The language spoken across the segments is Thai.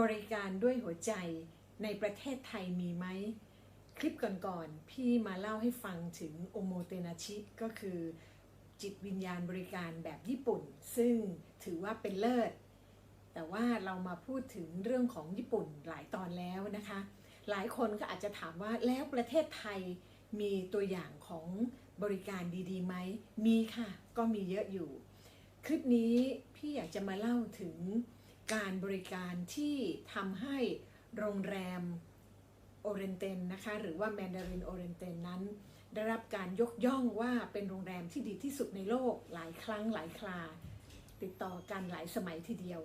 บริการด้วยหัวใจในประเทศไทยมีไหม คลิปก่อนๆ พี่มาเล่าให้ฟังถึงโอโมเตนาชิก็คือจิตวิญญาณบริการแบบญี่ปุ่น ซึ่งถือว่าเป็นเลิศ แต่ว่าเรามาพูดถึงเรื่องของญี่ปุ่นหลายตอนแล้วนะคะ หลายคนก็อาจจะถามว่าแล้วประเทศไทยมีตัวอย่างของบริการดีๆไหม มีค่ะ ก็มีเยอะอยู่ คลิปนี้พี่อยากจะมาเล่าถึง การบริการที่ทำให้โรงแรมโอเรนเตนนะคะหรือว่าแมนดารินโอเรนเตนนั้น ได้รับการยกย่องว่าเป็นโรงแรมที่ดีที่สุดในโลกหลายครั้งหลายครา ติดต่อกันหลายสมัยทีเดียว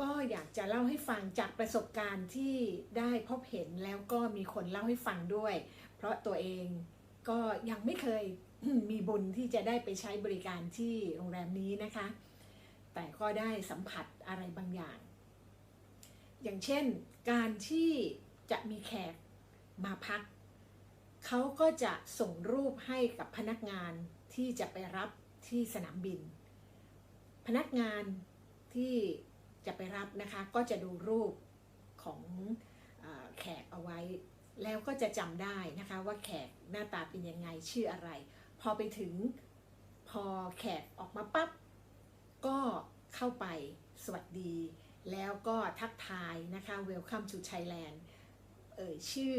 ก็อยากจะเล่าให้ฟังจากประสบการณ์ที่ได้พบเห็นแล้วก็มีคนเล่าให้ฟังด้วย เพราะตัวเองก็ยังไม่เคยมีบุญที่จะได้ไปใช้บริการที่โรงแรมนี้นะคะ แต่ก็ได้สัมผัสอะไรบางอย่าง อย่างเช่นการที่จะมีแขกมาพัก เขาก็จะส่งรูปให้กับพนักงานที่จะไปรับที่สนามบิน พนักงานที่จะไปรับนะคะก็จะดูรูปของอแขกเอาไว้ แล้วก็จะจำได้นะคะว่าแขกหน้าตาเป็นยังไงชื่ออะไร พอไปถึงพอแขกออกมาปั๊บ ก็เข้าไปสวัสดี แล้วก็ทักทายนะคะ Welcome to Thailand เอ่ยชื่อ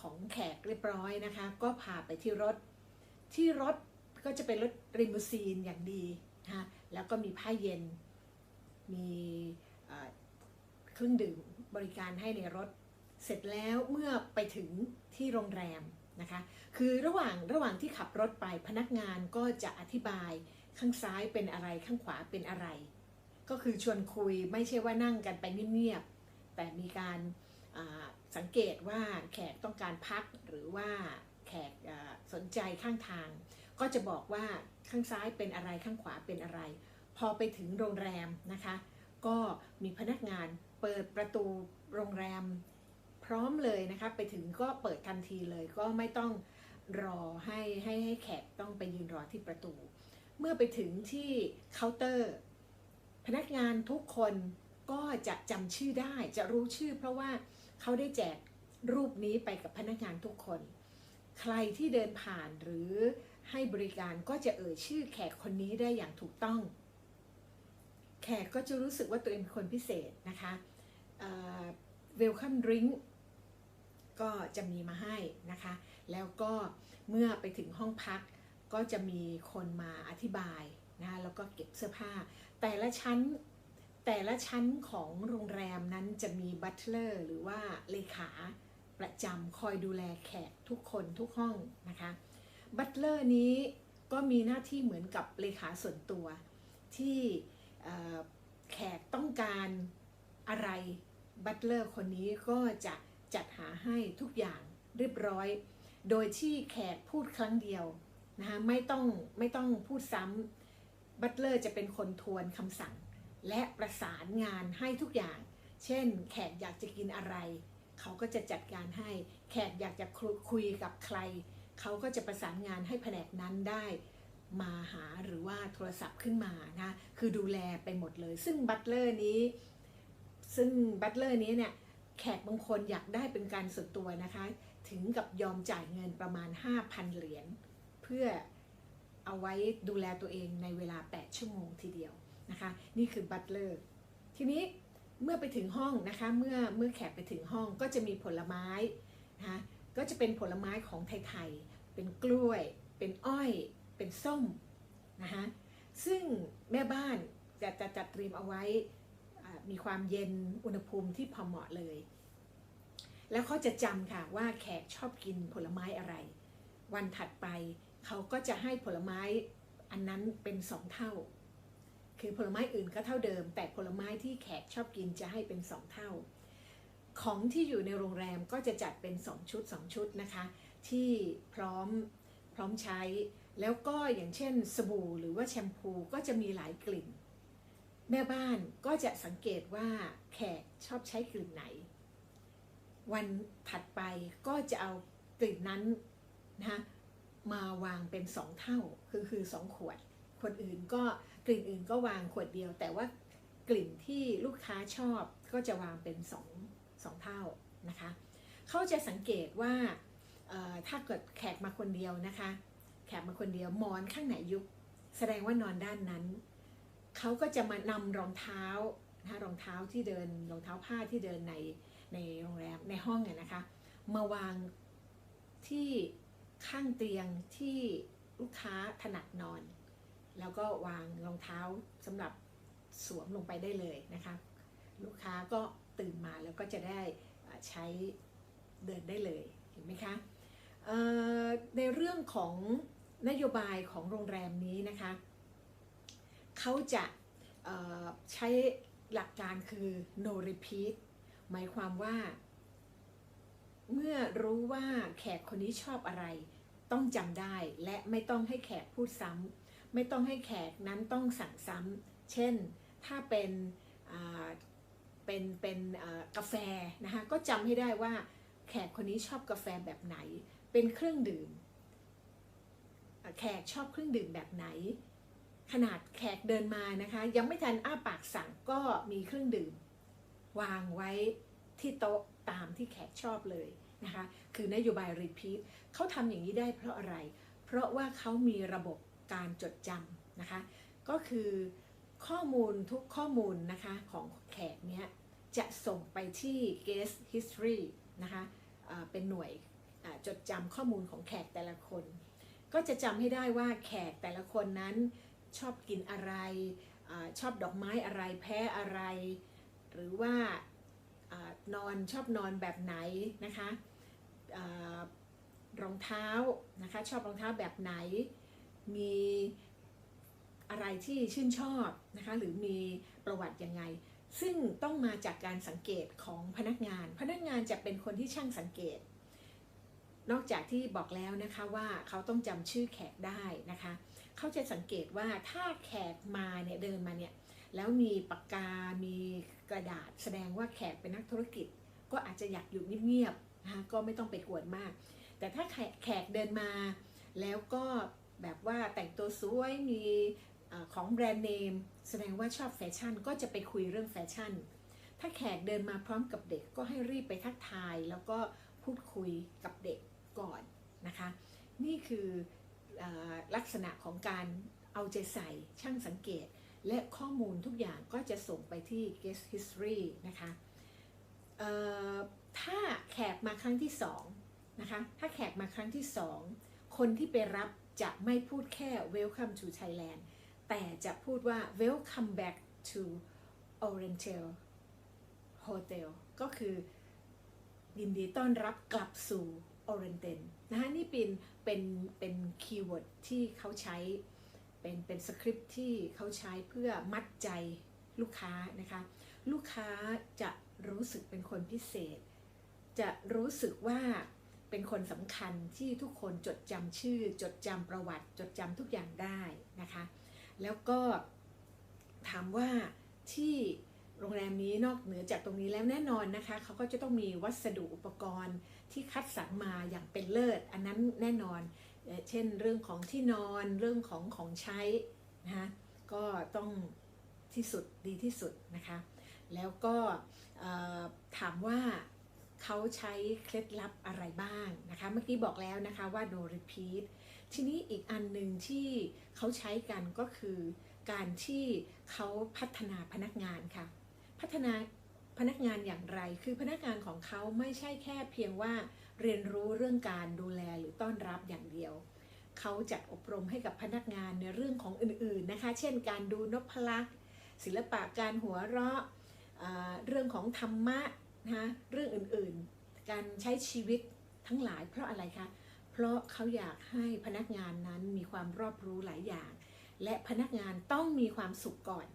ของแขกเรียบร้อยนะคะ ก็พาไปที่รถที่รถก็จะเป็นรถริมูซีนอย่างดีนะคะแล้วก็มีผ้าเย็น มีเอ่อเครื่องดื่มบริการให้ในรถ เสร็จแล้วเมื่อไปถึงที่โรงแรมนะคะ คือระหว่างระหว่างที่ขับรถไปพนักงานก็จะอธิบาย ข้างซ้ายเป็นอะไรข้างขวาเป็นอะไร ก็คือชวนคุยไม่ใช่ว่านั่งกันไปเงียบๆแต่มีการสังเกตว่าแขกต้องการพักหรือว่าแขกสนใจข้างทาง ก็จะบอกว่าข้างซ้ายเป็นอะไรข้างขวาเป็นอะไร พอไปถึงโรงแรมนะคะ ก็มีพนักงานเปิดประตูโรงแรมพร้อมเลยนะคะไปถึงก็เปิดทันทีเลยก็ไม่ต้องรอให้ให้ให้แขกต้องไปยืนรอที่ประตู เมื่อไปถึงที่เคาน์เตอร์ พนักงานทุกคนก็จะจำชื่อได้จะรู้ชื่อ เพราะว่าเขาได้แจกรูปนี้ไปกับพนักงานทุกคน ใครที่เดินผ่านหรือให้บริการก็จะเอ่ยชื่อแขกคนนี้ได้อย่างถูกต้อง แขกก็จะรู้สึกว่าตัวเองเป็นคนพิเศษนะคะเวลคัมดริงก็จะมีมาให้นะคะ แล้วก็เมื่อไปถึงห้องพัก ก็จะมีคนมาอธิบายนะแล้วก็เก็บเสื้อผ้า แต่ละชั้นแต่ละชั้นของโรงแรมนั้นจะมีบัตเลอร์หรือว่าเลขาประจำคอยดูแลแขกทุกคนทุกห้องนะคะบัตเลอร์นี้ก็มีหน้าที่เหมือนกับเลขาส่วนตัว ที่แขกต้องการอะไรบัตเลอร์คนนี้ก็จะจัดหาให้ทุกอย่างเรียบร้อย โดยที่แขกพูดครั้งเดียว นะคะไม่ต้องไม่ต้องพูดซ้ำบัตเลอร์จะเป็นคนทวนคำสั่ง และประสานงานให้ทุกอย่าง เช่น แขกอยากจะกินอะไร เขาก็จะจัดการให้ แขกอยากจะคุยกับใคร เขาก็จะประสานงานให้แผนกนั้นได้มาหาหรือว่าโทรศัพท์ขึ้นมานะคือดูแลไปหมดเลย ซึ่งบัตเลอร์นี้ซึ่งบัตเลอร์นี้เนี่ยแขกบางคนอยากได้เป็นการส่วนตัวนะคะ ถึงกับยอมจ่ายเงินประมาณ 5,000 เหรียญ พื่อเอาไว้ดูแลตัวเองในเวลา 8 ชั่วโมงทีเดียวนะคะ นี่คือบัตเลอร์ทีนี้เมื่อไปถึงห้องนะคะเมื่อเมื่อแขกไปถึงห้องก็จะมีผลไม้นะคะก็จะเป็นผลไม้ของไทยๆเป็นกล้วย เป็นอ้อย เป็นส้มนะคะซึ่งแม่บ้านจะจะจัดเตรียมเอาไว้มีความเย็นอุณหภูมิที่พอเหมาะเลย แล้วเขาจะจำค่ะว่าแขกชอบกินผลไม้อะไร วันถัดไป เขาก็จะให้ผลไม้อันนั้นเป็นสองเท่า คือผลไม้อื่นก็เท่าเดิม แต่ผลไม้ที่แขกชอบกินจะให้เป็นสองเท่า ของที่อยู่ในโรงแรมก็จะจัดเป็นสองชุดสองชุดนะคะ ที่พร้อมพร้อมใช้ แล้วก็อย่างเช่นสบู่หรือว่าแชมพูก็จะมีหลายกลิ่น แม่บ้านก็จะสังเกตว่าแขกชอบใช้กลิ่นไหน วันถัดไปก็จะเอากลิ่นนั้นนะ มาวางเป็นสองเท่าคือคือสองขวด คนอื่นก็กลิ่นอื่นก็วางขวดเดียว แต่ว่ากลิ่นที่ลูกค้าชอบก็จะวางเป็นสองสองเท่านะคะเขาจะสังเกตว่าถ้าเกิดแขกมาคนเดียวนะคะ แขกมาคนเดียวหมอนข้างไหนยุบแสดงว่านอนด้านนั้นเขาก็จะมานำรองเท้านะคะรองเท้าที่เดินรองเท้าผ้าที่เดินในในโรงแรมในห้องเนี่ยนะคะ มาวางที่ ข้างเตียงที่ลูกค้าถนัดนอน แล้วก็วางรองเท้าสำหรับสวมลงไปได้เลยนะคะลูกค้าก็ตื่นมาแล้วก็จะได้ใช้เดินได้เลยเห็นไหมคะในเรื่องของนโยบายของโรงแรมนี้นะคะเขาจะใช้หลักการคือ no repeat หมายความว่า เมื่อรู้ว่าแขกคนนี้ชอบอะไร ต้องจำได้และไม่ต้องให้แขกพูดซ้ำไม่ต้องให้แขกนั้นต้องสั่งซ้ำเช่น ถ้าเป็นเป็นเป็นกาแฟนะคะก็จำให้ได้ว่าแขกคนนี้ชอบกาแฟแบบไหน เป็นเครื่องดื่ม แขกชอบเครื่องดื่มแบบไหน ขนาดแขกเดินมานะคะ ยังไม่ทันอ้าปากสั่งก็มีเครื่องดื่ม วางไว้ที่โต๊ะ ตามที่แขกชอบเลยนะคะคือนโยบายรีพีทเขาทำอย่างนี้ได้เพราะอะไร เพราะว่าเขามีระบบการจดจำนะคะก็คือข้อมูลทุกข้อมูลนะคะของแขกเนี้ยจะส่งไปที่ guest history นะคะเป็นหน่วยจดจำข้อมูลของแขกแต่ละคน ก็จะจำให้ได้ว่าแขกแต่ละคนนั้นชอบกินอะไรอชอบดอกไม้อะไรแพ้อะไร หรือว่า นอนชอบนอนแบบไหนนะคะรองเท้านะคะชอบรองเท้าแบบไหน มีอะไรที่ชื่นชอบนะคะหรือมีประวัติยังไง ซึ่งต้องมาจากการสังเกตของพนักงาน พนักงานจะเป็นคนที่ช่างสังเกต นอกจากที่บอกแล้วนะคะว่าเขาต้องจำชื่อแขกได้นะคะ เขาจะสังเกตว่าถ้าแขกมาเนี่ยเดินมาเนี่ย แล้วมีปากกา มีกระดาษ แสดงว่าแขกเป็นนักธุรกิจ ก็อาจจะอยากอยู่เงียบๆนะคะก็ไม่ต้องไปกวนมาก แต่ถ้าแขกแขกเดินมา แล้วก็แบบว่าแต่งตัวสวยมีอของแบรนด์เนมแสดงว่าชอบแฟชั่นก็จะไปคุยเรื่องแฟชั่น ถ้าแขกเดินมาพร้อมกับเด็กก็ให้รีบไปทักทาย แล้วก็พูดคุยกับเด็กก่อนนะคะ นี่คืออลักษณะของการเอาใจใส่ช่างสังเกต และข้อมูลทุกอย่างก็จะส่งไปที่ guest history นะคะเอ่อถ้าแขกมาครั้งที่สองนะคะ ถ้าแขกมาครั้งที่สองคนที่ไปรับจะไม่พูดแค่ welcome to Thailand แต่จะพูดว่า welcome back to Oriental Hotel ก็คือยินดีต้อนรับกลับสู่ Oriental นะคะนี่เป็นเป็นเป็นคีย์เวิร์ดที่เขาใช้ เป็นเป็นสคริปที่เขาใช้เพื่อมัดใจลูกค้านะคะ ลูกค้าจะรู้สึกเป็นคนพิเศษ จะรู้สึกว่าเป็นคนสำคัญที่ทุกคนจดจำชื่อ จดจำประวัติ จดจำทุกอย่างได้นะคะ แล้วก็ถามว่าที่โรงแรมนี้นอกเหนือจากตรงนี้แล้วแน่นอนนะคะเขาก็จะต้องมีวัสดุอุปกรณ์ที่คัดสรรมาอย่างเป็นเลิศ อันนั้นแน่นอน เช่นเรื่องของที่นอนเรื่องของของใช้นะคะก็ต้องที่สุดดีที่สุดนะคะ แล้วก็ถามว่าเขาใช้เคล็ดลับอะไรบ้างนะคะ เมื่อกี้บอกแล้วนะคะว่า no repeat ทีนี้อีกอันหนึ่งที่เขาใช้กันก็คือการที่เขาพัฒนาพนักงานค่ะ พัฒนา พนักงานอย่างไร คือพนักงานของเขาไม่ใช่แค่เพียงว่าเรียนรู้เรื่องการดูแลหรือต้อนรับอย่างเดียว เขาจัดอบรมให้กับพนักงานในเรื่องของอื่นๆนะคะ เช่น การดูนพลักษ์ศิลปะการหัวเราะเรื่องของธรรมะนะคะเรื่องอื่นๆ การใช้ชีวิตทั้งหลายเพราะอะไรคะ เพราะเขาอยากให้พนักงานนั้นมีความรอบรู้หลายอย่าง และพนักงานต้องมีความสุขก่อน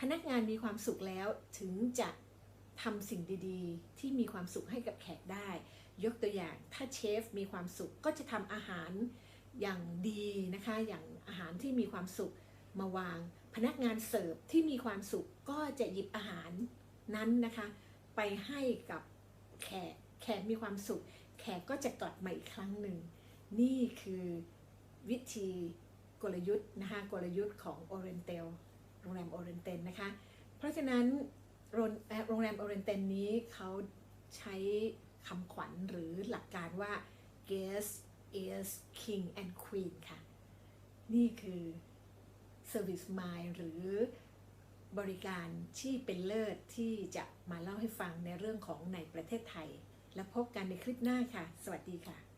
พนักงานมีความสุขแล้วถึงจะ ทำสิ่งดีๆ ที่มีความสุขให้กับแขกได้ ยกตัวอย่างถ้าเชฟมีความสุขก็จะทำอาหารอย่างดีนะคะ อย่างอาหารที่มีความสุขมาวาง พนักงานเสิร์ฟที่มีความสุขก็จะหยิบอาหารนั้นนะคะ ไปให้กับแขกแขกมีความสุข แขกก็จะกลับมาอีกครั้งหนึ่ง นี่คือวิธีกลยุทธ์นะคะกลยุทธ์ของ Oriental โรงแรม Oriental นะคะ เพราะฉะนั้น โรงแรมโอเรนเตนนี้เขาใช้คำขวัญหรือหลักการว่า guest is king and queen ค่ะ นี่คือ Service Mind หรือบริการที่เป็นเลิศที่จะมาเล่าให้ฟังในเรื่องของในประเทศไทย และพบกันในคลิปหน้าค่ะ สวัสดีค่ะ